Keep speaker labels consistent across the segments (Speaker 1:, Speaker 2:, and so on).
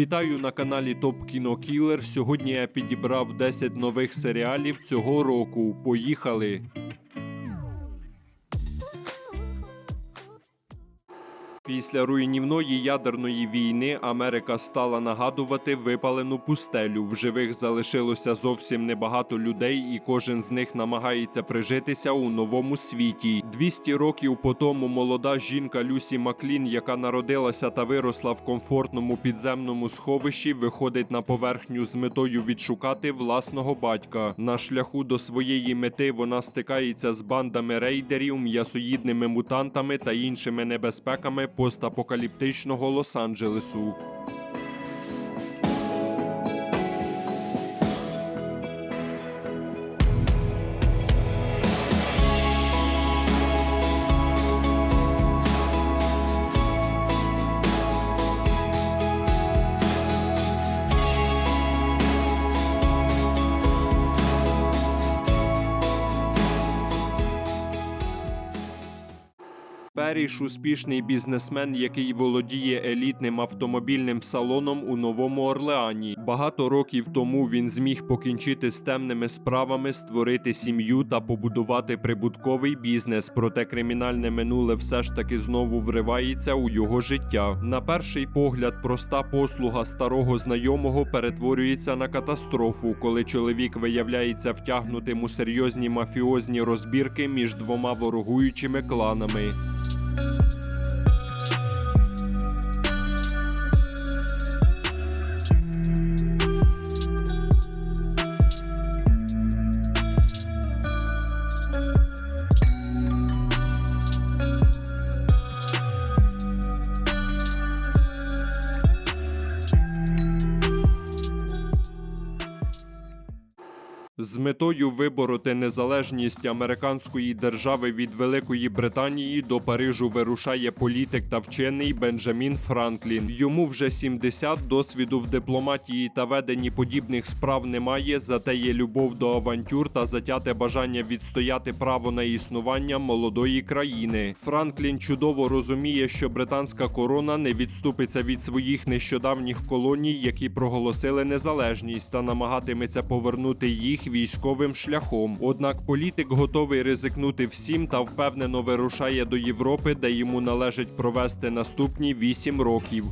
Speaker 1: Вітаю на каналі Топ Кіно Кілер. Сьогодні я підібрав 10 нових серіалів цього року. Поїхали! Після руйнівної ядерної війни Америка стала нагадувати випалену пустелю. В живих залишилося зовсім небагато людей, і кожен з них намагається прижитися у новому світі. 200 років по тому молода жінка Люсі Маклін, яка народилася та виросла в комфортному підземному сховищі, виходить на поверхню з метою відшукати власного батька. На шляху до своєї мети вона стикається з бандами рейдерів, м'ясоїдними мутантами та іншими небезпеками постапокаліптичного Лос-Анджелесу. Періш успішний бізнесмен, який володіє елітним автомобільним салоном у Новому Орлеані. Багато років тому він зміг покінчити з темними справами, створити сім'ю та побудувати прибутковий бізнес. Проте кримінальне минуле все ж таки знову вривається у його життя. На перший погляд, проста послуга старого знайомого перетворюється на катастрофу, коли чоловік виявляється втягнутим у серйозні мафіозні розбірки між двома ворогуючими кланами. З метою вибороти незалежність американської держави від Великої Британії до Парижу вирушає політик та вчений Бенджамін Франклін. Йому вже 70, досвіду в дипломатії та веденні подібних справ немає, зате є любов до авантюр та затяте бажання відстояти право на існування молодої країни. Франклін чудово розуміє, що британська корона не відступиться від своїх нещодавніх колоній, які проголосили незалежність, та намагатиметься повернути їх військовим шляхом. Однак політик готовий ризикнути всім та впевнено вирушає до Європи, де йому належить провести наступні вісім років.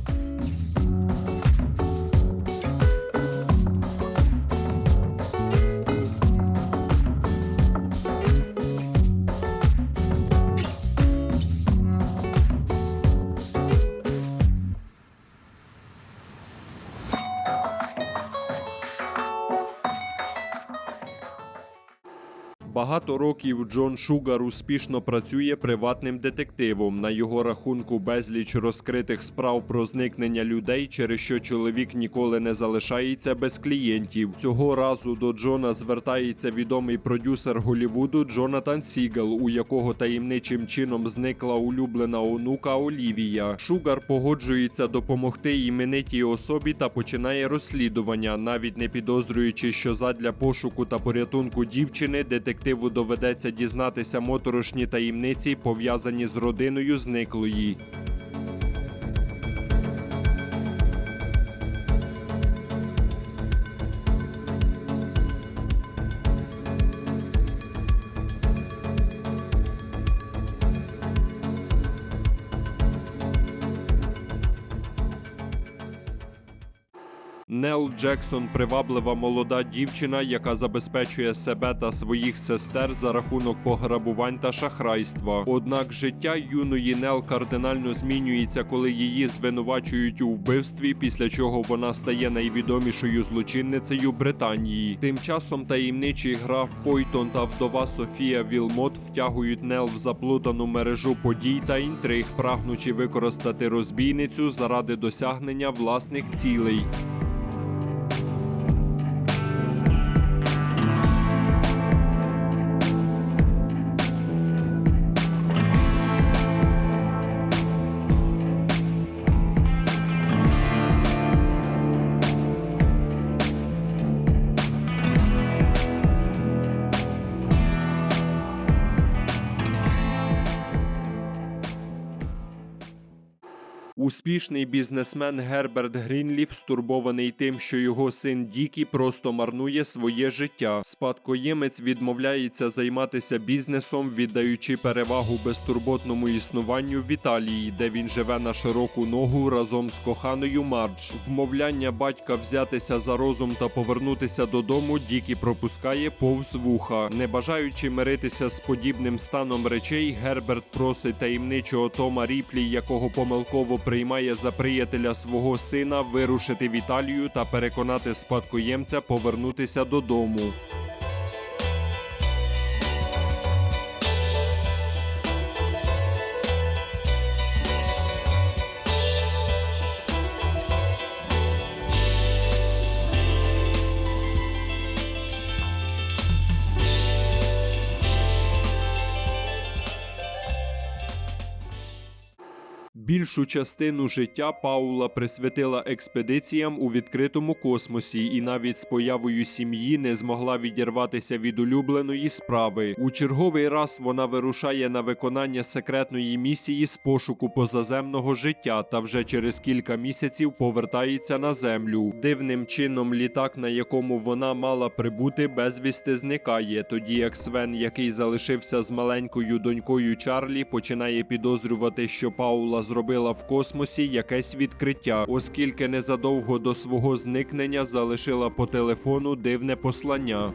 Speaker 1: Багато років Джон Шугар успішно працює приватним детективом. На його рахунку безліч розкритих справ про зникнення людей, через що чоловік ніколи не залишається без клієнтів. Цього разу до Джона звертається відомий продюсер Голівуду Джонатан Сігел, у якого таємничим чином зникла улюблена онука Олівія. Шугар погоджується допомогти іменитій особі та починає розслідування, навіть не підозрюючи, що задля пошуку та порятунку дівчини детективу доведеться дізнатися моторошні таємниці, пов'язані з родиною зниклої. Нел Джексон приваблива молода дівчина, яка забезпечує себе та своїх сестер за рахунок пограбувань та шахрайства. Однак життя юної Нел кардинально змінюється, коли її звинувачують у вбивстві, після чого вона стає найвідомішою злочинницею Британії. Тим часом таємничий граф Пойтон та вдова Софія Вілмот втягують Нел в заплутану мережу подій та інтриг, прагнучи використати розбійницю заради досягнення власних цілей. Успішний бізнесмен Герберт Грінліф стурбований тим, що його син Дікі просто марнує своє життя. Спадкоємець відмовляється займатися бізнесом, віддаючи перевагу безтурботному існуванню в Італії, де він живе на широку ногу разом з коханою Мардж. Вмовляння батька взятися за розум та повернутися додому, Дікі пропускає повз вуха. Не бажаючи миритися з подібним станом речей, Герберт просить таємничого Тома Ріплі, якого помилково приймає за приятеля свого сина, вирушити в Італію та переконати спадкоємця повернутися додому. Більшу частину життя Паула присвятила експедиціям у відкритому космосі і навіть з появою сім'ї не змогла відірватися від улюбленої справи. У черговий раз вона вирушає на виконання секретної місії з пошуку позаземного життя та вже через кілька місяців повертається на землю. Дивним чином літак, на якому вона мала прибути, безвісти зникає. Тоді як Свен, який залишився з маленькою донькою Чарлі, починає підозрювати, що Паула зробила в космосі якесь відкриття, оскільки незадовго до свого зникнення залишила по телефону дивне послання.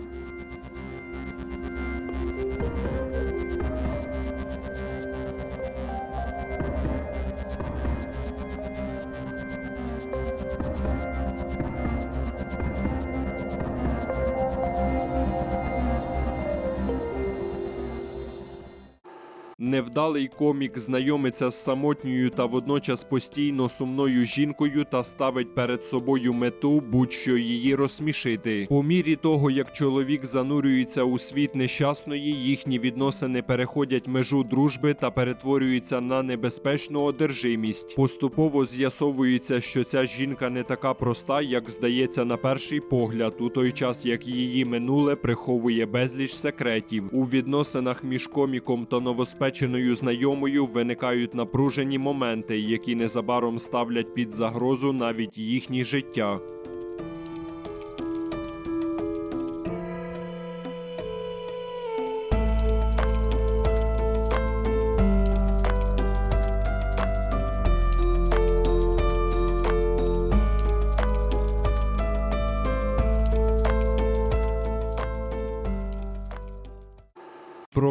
Speaker 1: Невдалий комік знайомиться з самотньою та водночас постійно сумною жінкою та ставить перед собою мету будь-що її розсмішити. По мірі того, як чоловік занурюється у світ нещасної, їхні відносини переходять межу дружби та перетворюються на небезпечну одержимість. Поступово з'ясовується, що ця жінка не така проста, як здається на перший погляд, у той час як її минуле приховує безліч секретів. У відносинах між коміком та новоспеченою знайомою виникають напружені моменти, які незабаром ставлять під загрозу навіть їхнє життя.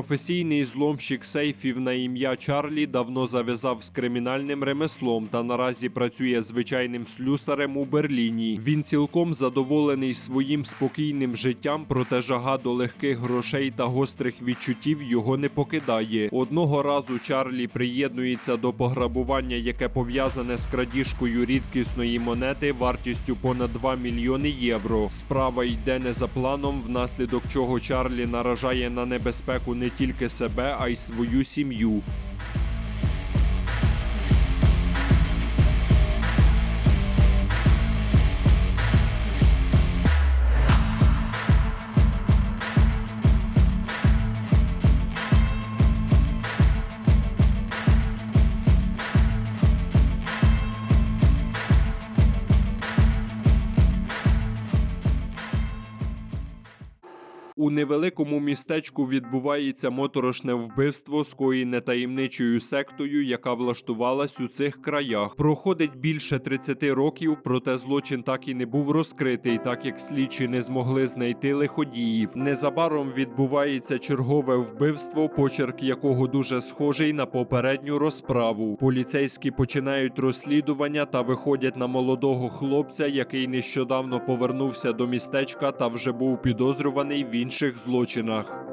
Speaker 1: Професійний зломщик сейфів на ім'я Чарлі давно зав'язав з кримінальним ремеслом та наразі працює звичайним слюсарем у Берліні. Він цілком задоволений своїм спокійним життям, проте жага до легких грошей та гострих відчуттів його не покидає. Одного разу Чарлі приєднується до пограбування, яке пов'язане з крадіжкою рідкісної монети вартістю понад 2 мільйони євро. Справа йде не за планом, внаслідок чого Чарлі наражає на небезпеку не тільки себе, а й свою сім'ю. Невеликому містечку відбувається моторошне вбивство, скоєне таємничою сектою, яка влаштувалась у цих краях. Проходить більше 30 років, проте злочин так і не був розкритий, так як слідчі не змогли знайти лиходіїв. Незабаром відбувається чергове вбивство, почерк якого дуже схожий на попередню розправу. Поліцейські починають розслідування та виходять на молодого хлопця, який нещодавно повернувся до містечка та вже був підозрюваний в інших злочинах.